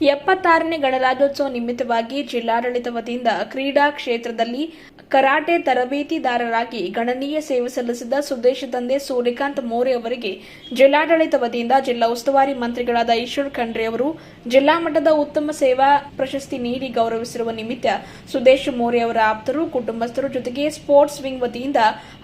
ಎಪ್ಪತ್ತಾರನೇ ಗಣರಾಜ್ಯೋತ್ಸವ ನಿಮಿತ್ತವಾಗಿ ಜಿಲ್ಲಾಡಳಿತ ವತಿಯಿಂದ ಕ್ರೀಡಾ ಕ್ಷೇತ್ರದಲ್ಲಿ ಕರಾಟೆ ತರಬೇತಿದಾರರಾಗಿ ಗಣನೀಯ ಸೇವೆ ಸಲ್ಲಿಸಿದ ಸುದೇಶ ತಂದೆ ಸೂರ್ಯಕಾಂತ್ ಮೋರೆ ಅವರಿಗೆ ಜಿಲ್ಲಾಡಳಿತ ವತಿಯಿಂದ ಜಿಲ್ಲಾ ಉಸ್ತುವಾರಿ ಮಂತ್ರಿಗಳಾದ ಈಶ್ವರ್ ಖಂಡ್ರೆ ಅವರು, ಜಿಲ್ಲಾ ಮಟ್ಟದ ಉತ್ತಮ ಸೇವಾ ಪ್ರಶಸ್ತಿ ನೀಡಿ ಗೌರವಿಸಿರುವ ನಿಮಿತ್ತ ಸುದೇಶ್ ಮೋರೆ ಅವರ ಆಪ್ತರು, ಕುಟುಂಬಸ್ಥರು ಜೊತೆಗೆ ಸ್ಪೋರ್ಟ್ಸ್ ವಿಂಗ್ ವತಿಯಿಂದ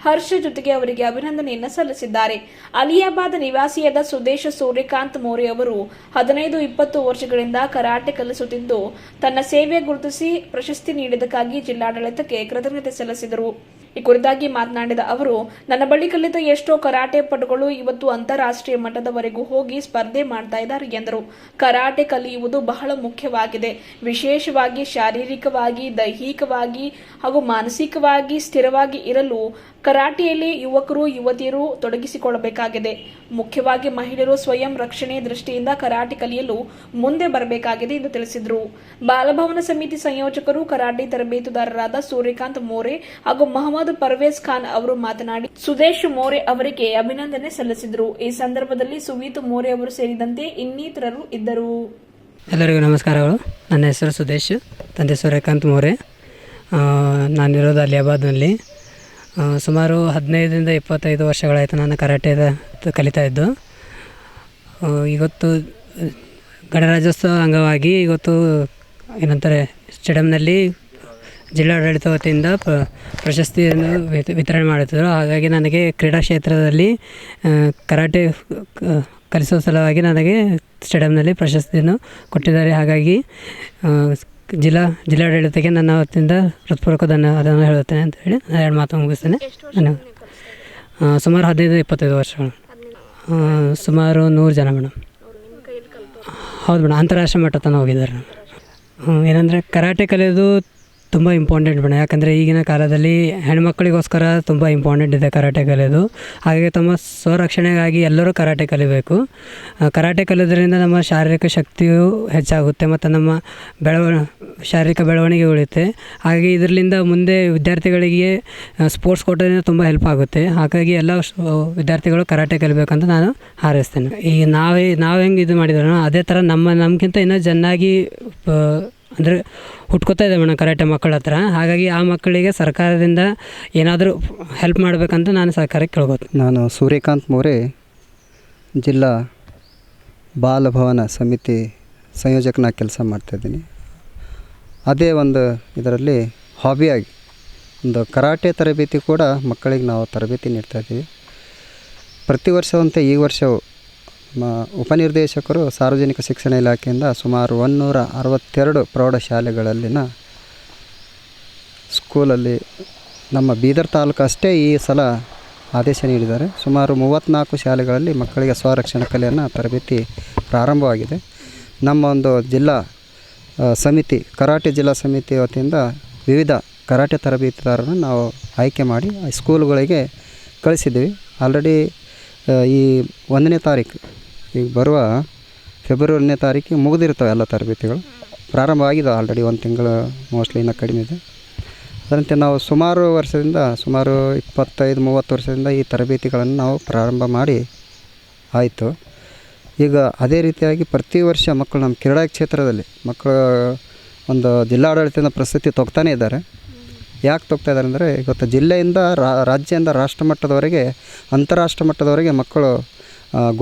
ಹರ್ಷ ಜೊತೆಗೆ ಅವರಿಗೆ ಅಭಿನಂದನೆಯನ್ನು ಸಲ್ಲಿಸಿದ್ದಾರೆ. ಅಲಿಯಾಬಾದ್ ನಿವಾಸಿಯಾದ ಸುದೇಶ ಸೂರ್ಯಕಾಂತ್ ಮೋರೆ ಅವರು ಹದಿನೈದು ಇಪ್ಪತ್ತು ವರ್ಷಗಳಿಂದ ಕರಾಟೆ ಕಲಿಸುತ್ತಿದ್ದು, ತನ್ನ ಸೇವೆ ಗುರುತಿಸಿ ಪ್ರಶಸ್ತಿ ನೀಡಿದ್ದಕ್ಕಾಗಿ ಜಿಲ್ಲಾಡಳಿತಕ್ಕೆ ಕೃತಜ್ಞತೆ ಸಲ್ಲಿಸಿದರು. ಈ ಕುರಿತಾಗಿ ಮಾತನಾಡಿದ ಅವರು, ನನ್ನ ಬಳಿ ಕಲಿತ ಎಷ್ಟೋ ಕರಾಟೆ ಪಟುಗಳು ಇವತ್ತು ಅಂತಾರಾಷ್ಟ್ರೀಯ ಮಟ್ಟದವರೆಗೂ ಹೋಗಿ ಸ್ಪರ್ಧೆ ಮಾಡ್ತಾ ಇದ್ದಾರೆ ಎಂದರು. ಕರಾಟೆ ಕಲಿಯುವುದು ಬಹಳ ಮುಖ್ಯವಾಗಿದೆ. ವಿಶೇಷವಾಗಿ ಶಾರೀರಿಕವಾಗಿ, ದೈಹಿಕವಾಗಿ ಹಾಗೂ ಮಾನಸಿಕವಾಗಿ ಸ್ಥಿರವಾಗಿ ಇರಲು ಕರಾಟೆಯಲ್ಲಿ ಯುವಕರು, ಯುವತಿಯರು ತೊಡಗಿಸಿಕೊಳ್ಳಬೇಕಾಗಿದೆ. ಮುಖ್ಯವಾಗಿ ಮಹಿಳೆಯರು ಸ್ವಯಂ ರಕ್ಷಣೆ ದೃಷ್ಟಿಯಿಂದ ಕರಾಟೆ ಕಲಿಯಲು ಮುಂದೆ ಬರಬೇಕಾಗಿದೆ ಎಂದು ತಿಳಿಸಿದರು. ಬಾಲಭವನ ಸಮಿತಿ ಸಂಯೋಜಕರು, ಕರಾಟೆ ತರಬೇತುದಾರರಾದ ಸೂರ್ಯಕಾಂತ್ ಮೋರೆ ಹಾಗೂ ಮಹಮ್ಮದ್ ಪರ್ವೇಜ್ ಖಾನ್ ಅವರು ಮಾತನಾಡಿ, ಸುದೇಶ್ ಮೋರೆ ಅವರಿಗೆ ಅಭಿನಂದನೆ ಸಲ್ಲಿಸಿದರು. ಈ ಸಂದರ್ಭದಲ್ಲಿ ಸುವೀತ್ ಮೋರೆ ಅವರು ಸೇರಿದಂತೆ ಇನ್ನಿತರರು ಇದ್ದರು. ಎಲ್ಲರಿಗೂ ನಮಸ್ಕಾರಗಳು. ನನ್ನ ಹೆಸರು ಸುದೇಶ್, ತಂದೆ ಸೂರ್ಯಕಾಂತ್ ಮೋರೆ. ನಾನಿರೋದು ಅಲಿಯಾಬಾದ್ನಲ್ಲಿ. ಸುಮಾರು ಹದಿನೈದರಿಂದ ಇಪ್ಪತ್ತೈದು ವರ್ಷಗಳಾಯಿತು ನಾನು ಕರಾಟೆ ಕಲಿತಾ ಇದ್ದು. ಇವತ್ತು ಗಣರಾಜ್ಯೋತ್ಸವ ಅಂಗವಾಗಿ ಇವತ್ತು ಏನಂತಾರೆ, ಸ್ಟೇಡಿಯಂನಲ್ಲಿ ಜಿಲ್ಲಾಡಳಿತ ವತಿಯಿಂದ ಪ್ರ ಪ್ರಶಸ್ತಿಯನ್ನು ವಿತ- ವಿತರಣೆ ಮಾಡುತ್ತಿದ್ದರು ಹಾಗಾಗಿ ನನಗೆ ಕ್ರೀಡಾ ಕ್ಷೇತ್ರದಲ್ಲಿ ಕರಾಟೆ ಕಲಿಸೋ ಸಲುವಾಗಿ ನನಗೆ ಸ್ಟೇಡಿಯಂನಲ್ಲಿ ಪ್ರಶಸ್ತಿಯನ್ನು ಕೊಟ್ಟಿದ್ದಾರೆ. ಹಾಗಾಗಿ ಜಿಲ್ಲಾ ಜಿಲ್ಲಾಡಳಿತಕ್ಕೆ ನನ್ನ ವತಿಯಿಂದ ಹೃತ್ಪೂರ್ವಕ ಅದನ್ನು ಹೇಳುತ್ತೇನೆ ಅಂತ ಹೇಳಿ ನಾನು ಎರಡು ಮಾತು ಮುಗಿಸ್ತೇನೆ. ಧನ್ಯವಾದ. ಸುಮಾರು ಹದಿನೈದು ಇಪ್ಪತ್ತೈದು ವರ್ಷಗಳು ಸುಮಾರು ನೂರು ಜನ ಮೇಡಮ್. ಹೌದು ಮೇಡಮ್ ಅಂತಾರಾಷ್ಟ್ರೀಯ ಮಟ್ಟ ತನಕ ಹೋಗಿದ್ದಾರೆ. ಏನಂದರೆ ಕರಾಟೆ ಕಲಿಯೋದು ತುಂಬ ಇಂಪಾರ್ಟೆಂಟ್ ಮೇಡಮ್ ಯಾಕಂದರೆ ಈಗಿನ ಕಾಲದಲ್ಲಿ ಹೆಣ್ಮಕ್ಳಿಗೋಸ್ಕರ ತುಂಬ ಇಂಪಾರ್ಟೆಂಟ್ ಇದೆ ಕರಾಟೆ ಕಲಿಯೋದು. ಹಾಗೆ ತಮ್ಮ ಸ್ವರಕ್ಷಣೆಗಾಗಿ ಎಲ್ಲರೂ ಕರಾಟೆ ಕಲಿಬೇಕು. ಕರಾಟೆ ಕಲಿಯೋದ್ರಿಂದ ನಮ್ಮ ಶಾರೀರಿಕ ಶಕ್ತಿಯು ಹೆಚ್ಚಾಗುತ್ತೆ ಮತ್ತು ನಮ್ಮ ಬೆಳವಣ, ಶಾರೀರಿಕ ಬೆಳವಣಿಗೆ ಉಳಿಯುತ್ತೆ. ಹಾಗೆ ಇದರಿಂದ ಮುಂದೆ ವಿದ್ಯಾರ್ಥಿಗಳಿಗೆ ಸ್ಪೋರ್ಟ್ಸ್ ಕೋಟದಿಂದ ತುಂಬ ಹೆಲ್ಪ್ ಆಗುತ್ತೆ. ಹಾಗಾಗಿ ಎಲ್ಲ ವಿದ್ಯಾರ್ಥಿಗಳು ಕರಾಟೆ ಕಲಿಬೇಕಂತ ನಾನು ಹಾರೈಸ್ತೇನೆ. ಈಗ ನಾವೇ, ನಾವು ಹೆಂಗೆ ಇದು ಮಾಡಿದ್ರೋ ಅದೇ ಥರ ನಮ್ಮ, ನಮಗಿಂತ ಇನ್ನೂ ಚೆನ್ನಾಗಿ ಅಂದರೆ ಹುಟ್ಕೋತಾ ಇದೆ ಮೇಡಮ್ ಕರಾಟೆ ಮಕ್ಕಳ ಹತ್ರ. ಹಾಗಾಗಿ ಆ ಮಕ್ಕಳಿಗೆ ಸರ್ಕಾರದಿಂದ ಏನಾದರೂ ಹೆಲ್ಪ್ ಮಾಡಬೇಕಂತ ನಾನು ಸರ್ಕಾರಕ್ಕೆ ಕೇಳ್ಬೋದು ನಾನು ಸೂರ್ಯಕಾಂತ್ ಮೋರೆ, ಜಿಲ್ಲಾ ಬಾಲಭವನ ಸಮಿತಿ ಸಂಯೋಜಕನಾಗಿ ಕೆಲಸ ಮಾಡ್ತಾಯಿದ್ದೀನಿ ಅದೇ ಒಂದು ಇದರಲ್ಲಿ ಹಾಬಿಯಾಗಿ ಒಂದು ಕರಾಟೆ ತರಬೇತಿ ಕೂಡ ಮಕ್ಕಳಿಗೆ ನಾವು ತರಬೇತಿ ನೀಡ್ತಾಯಿದ್ದೀವಿ ಪ್ರತಿ ವರ್ಷವಂತೆ ಈ ವರ್ಷವೂ ಉಪನಿರ್ದೇಶಕರು ಸಾರ್ವಜನಿಕ ಶಿಕ್ಷಣ ಇಲಾಖೆಯಿಂದ ಸುಮಾರು ಒನ್ನೂರ ಅರವತ್ತೆರಡು ಪ್ರೌಢಶಾಲೆಗಳಲ್ಲಿನ ಸ್ಕೂಲಲ್ಲಿ ನಮ್ಮ ಬೀದರ್ ತಾಲೂಕು ಅಷ್ಟೇ ಈ ಸಲ ಆದೇಶ ನೀಡಿದ್ದಾರೆ. ಸುಮಾರು ಮೂವತ್ತ್ನಾಲ್ಕು ಶಾಲೆಗಳಲ್ಲಿ ಮಕ್ಕಳಿಗೆ ಸ್ವರಕ್ಷಣಾ ಕಲೆಯನ್ನು ತರಬೇತಿ ಪ್ರಾರಂಭವಾಗಿದೆ. ನಮ್ಮ ಒಂದು ಜಿಲ್ಲಾ ಸಮಿತಿ, ಕರಾಟೆ ಜಿಲ್ಲಾ ಸಮಿತಿ ವತಿಯಿಂದ ವಿವಿಧ ಕರಾಟೆ ತರಬೇತಿದಾರರನ್ನು ನಾವು ಆಯ್ಕೆ ಮಾಡಿ ಸ್ಕೂಲುಗಳಿಗೆ ಕಳಿಸಿದ್ದೀವಿ. ಆಲ್ರೆಡಿ ಈ ಒಂದನೇ ತಾರೀಕು ಈಗ ಬರುವ ಫೆಬ್ರವರಿನೇ ತಾರೀಕಿಗೆ ಮುಗಿದಿರ್ತವೆ ಎಲ್ಲ ತರಬೇತಿಗಳು. ಪ್ರಾರಂಭ ಆಗಿದೆ ಆಲ್ರೆಡಿ ಒಂದು ತಿಂಗಳು ಮೋಸ್ಟ್ಲಿ ಇನ್ನೂ ಕಡಿಮೆ ಇದೆ. ಅದರಂತೆ ನಾವು ಸುಮಾರು ವರ್ಷದಿಂದ, ಸುಮಾರು ಇಪ್ಪತ್ತೈದು, ಮೂವತ್ತು ವರ್ಷದಿಂದ ಈ ತರಬೇತಿಗಳನ್ನು ನಾವು ಪ್ರಾರಂಭ ಮಾಡಿ ಆಯಿತು. ಈಗ ಅದೇ ರೀತಿಯಾಗಿ ಪ್ರತಿ ವರ್ಷ ಮಕ್ಕಳು ನಮ್ಮ ಕ್ರೀಡಾ ಕ್ಷೇತ್ರದಲ್ಲಿ ಮಕ್ಕಳು ಒಂದು ಜಿಲ್ಲಾಡಳಿತದಿಂದ ಪ್ರಸ್ತುತಿ ತೊಗ್ತಾನೇ ಇದ್ದಾರೆ. ಯಾಕೆ ತೊಗ್ತಾ ಇದ್ದಾರೆ ಅಂದರೆ, ಇವತ್ತು ಜಿಲ್ಲೆಯಿಂದ ರಾಜ್ಯದಿಂದ ರಾಷ್ಟ್ರ ಮಟ್ಟದವರೆಗೆ ಅಂತಾರಾಷ್ಟ್ರ ಮಟ್ಟದವರೆಗೆ ಮಕ್ಕಳು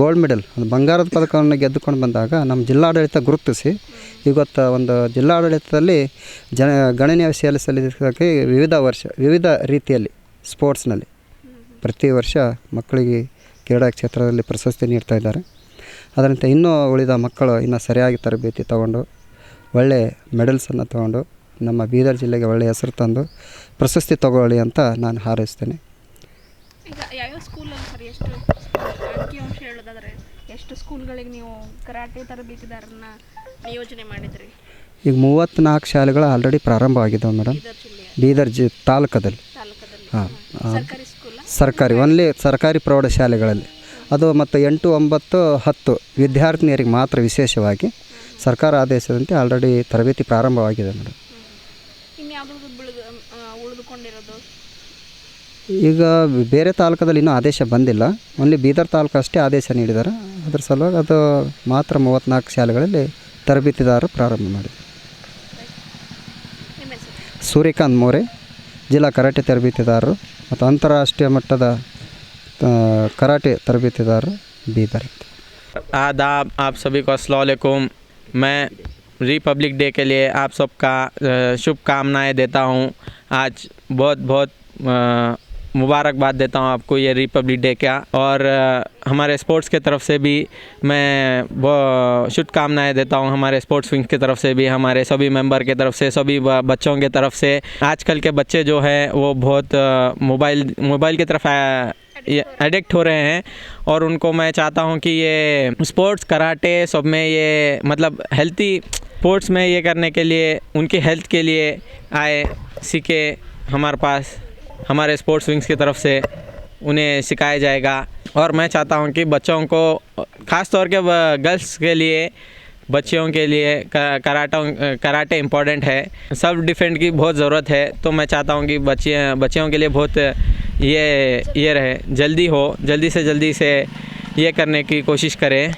ಗೋಲ್ಡ್ ಮೆಡಲ್ ಒಂದು ಬಂಗಾರದ ಪದಕವನ್ನು ಗೆದ್ದುಕೊಂಡು ಬಂದಾಗ ನಮ್ಮ ಜಿಲ್ಲಾಡಳಿತ ಗುರುತಿಸಿ, ಇವತ್ತು ಒಂದು ಜಿಲ್ಲಾಡಳಿತದಲ್ಲಿ ಜನ, ಗಣನೀಯ ಸೇಲ್ ಸಲ್ಲಿಸೋದಕ್ಕೆ ವಿವಿಧ ವರ್ಷ, ವಿವಿಧ ರೀತಿಯಲ್ಲಿ ಸ್ಪೋರ್ಟ್ಸ್ನಲ್ಲಿ ಪ್ರತಿ ವರ್ಷ ಮಕ್ಕಳಿಗೆ ಕ್ರೀಡಾ ಕ್ಷೇತ್ರದಲ್ಲಿ ಪ್ರಶಸ್ತಿ ನೀಡ್ತಾ ಇದ್ದಾರೆ. ಅದರಂತೆ ಇನ್ನೂ ಉಳಿದ ಮಕ್ಕಳು ಇನ್ನೂ ಸರಿಯಾಗಿ ತರಬೇತಿ ತಗೊಂಡು ಒಳ್ಳೆಯ ಮೆಡಲ್ಸನ್ನು ತಗೊಂಡು, ನಮ್ಮ ಬೀದರ್ ಜಿಲ್ಲೆಗೆ ಒಳ್ಳೆಯ ಹೆಸರು ತಂದು ಪ್ರಶಸ್ತಿ ತಗೊಳ್ಳಿ ಅಂತ ನಾನು ಹಾರೈಸ್ತೇನೆ ಈಗ ಯಾವ್ಯಾವ ಸ್ಕೂಲಲ್ಲಿ ಸರ್ ಎಷ್ಟು ಅಂಕಿಅಂಶ ಹೇಳೋದಾದ್ರೆ ಎಷ್ಟು ಸ್ಕೂಲ್ಗಳಿಗೆ ನೀವು ಕರಾಟೆ ತರಬೇತಿದಾರರನ್ನ ನಿಯೋಜನೆ ಮಾಡಿದ್ರಿ? ಈಗ ಮೂವತ್ತ್ನಾಲ್ಕು ಶಾಲೆಗಳು ಆಲ್ರೆಡಿ ಪ್ರಾರಂಭ ಆಗಿದ್ದಾವೆ ಮೇಡಮ್ ಬೀದರ್ ಜಿಲ್ಲೆಯ. ಬೀದರ್ ಜಿ ತಾಲೂಕದಲ್ಲಿ. ತಾಲೂಕದಲ್ಲಿ. ಹಾಂ ಸರ್ಕಾರಿ ಸ್ಕೂಲ್ ಸರ್ಕಾರಿ ಓನ್ಲಿ ಸರ್ಕಾರಿ ಪ್ರೌಢಶಾಲೆಗಳಲ್ಲಿ. ಅದು ಮತ್ತು ಎಂಟು ಒಂಬತ್ತು ಹತ್ತು ವಿದ್ಯಾರ್ಥಿನಿಯರಿಗೆ ಮಾತ್ರ ವಿಶೇಷವಾಗಿ ಸರ್ಕಾರ ಆದೇಶದಂತೆ ಆಲ್ರೆಡಿ ತರಬೇತಿ ಪ್ರಾರಂಭವಾಗಿದೆ ಮೇಡಮ್ ಉಳಿದುಕೊಂಡಿರೋದು? ಈಗ ಬೇರೆ ತಾಲೂಕದಲ್ಲಿ ಇನ್ನೂ ಆದೇಶ ಬಂದಿಲ್ಲ ಓನ್ಲಿ ಬೀದರ್ ತಾಲೂಕು ಅಷ್ಟೇ ಆದೇಶ ನೀಡಿದ್ದಾರೆ ಅದ್ರ ಸಲುವಾಗಿ ಅದು ಮಾತ್ರ ಮೂವತ್ತ್ನಾಲ್ಕು ಶಾಲೆಗಳಲ್ಲಿ ತರಬೇತಿದಾರರು ಪ್ರಾರಂಭ ಮಾಡಿದೆ ಸೂರ್ಯಕಾಂತ್ ಮೋರೆ ಜಿಲ್ಲಾ ಕರಾಟೆ ತರಬೇತಿದಾರರು ಮತ್ತು ಅಂತಾರಾಷ್ಟ್ರೀಯ ಮಟ್ಟದ ಆ, ಕರಾಟೆ ತರಬೇತಿದಾರರು ಬೀದರ್ आदाब आप सभी को अस्सलाम मैं रिपब्लिक डे के लिए आप सबका अ, शुभकामनाएं देता हूं आज बहुत बहुत अ, मुबारकबाद देता हूँ आपको ये रिपब्लिक डे का। और हमारे स्पोर्ट्स के तरफ़ से भी मैं शुभकामनाएँ देता हूँ हमारे स्पोर्ट्स विंग की तरफ़ से भी, हमारे सभी मेंबर के तरफ़ से, सभी बच्चों के तरफ़ से। आजकल के बच्चे जो हैं, वो बहुत मोबाइल मोबाइल की तरफ़ एडिक्ट हो रहे हैं। और उनको मैं चाहता हूँ कि ये स्पोर्ट्स, कराटे, सब में ये मतलब हेल्थी स्पोर्ट्स में ये करने के लिए, उनकी हेल्थ के लिए आए, सीखे हमारे पास। हमारे स्पोर्ट्स विंग्स की तरफ़ से उन्हें सिखाया जाएगा। और मैं चाहता हूँ कि बच्चों को ख़ास तौर के, गर्ल्स के लिए, बच्चियों के लिए कराटा, कराटे इम्पोर्टेंट है। सेल्फ डिफेंड की बहुत ज़रूरत है तो मैं चाहता हूँ कि बच्चे, बच्चियों के लिए बहुत ये ये रहे। जल्दी हो, जल्दी से जल्दी से ये करने की कोशिश करें।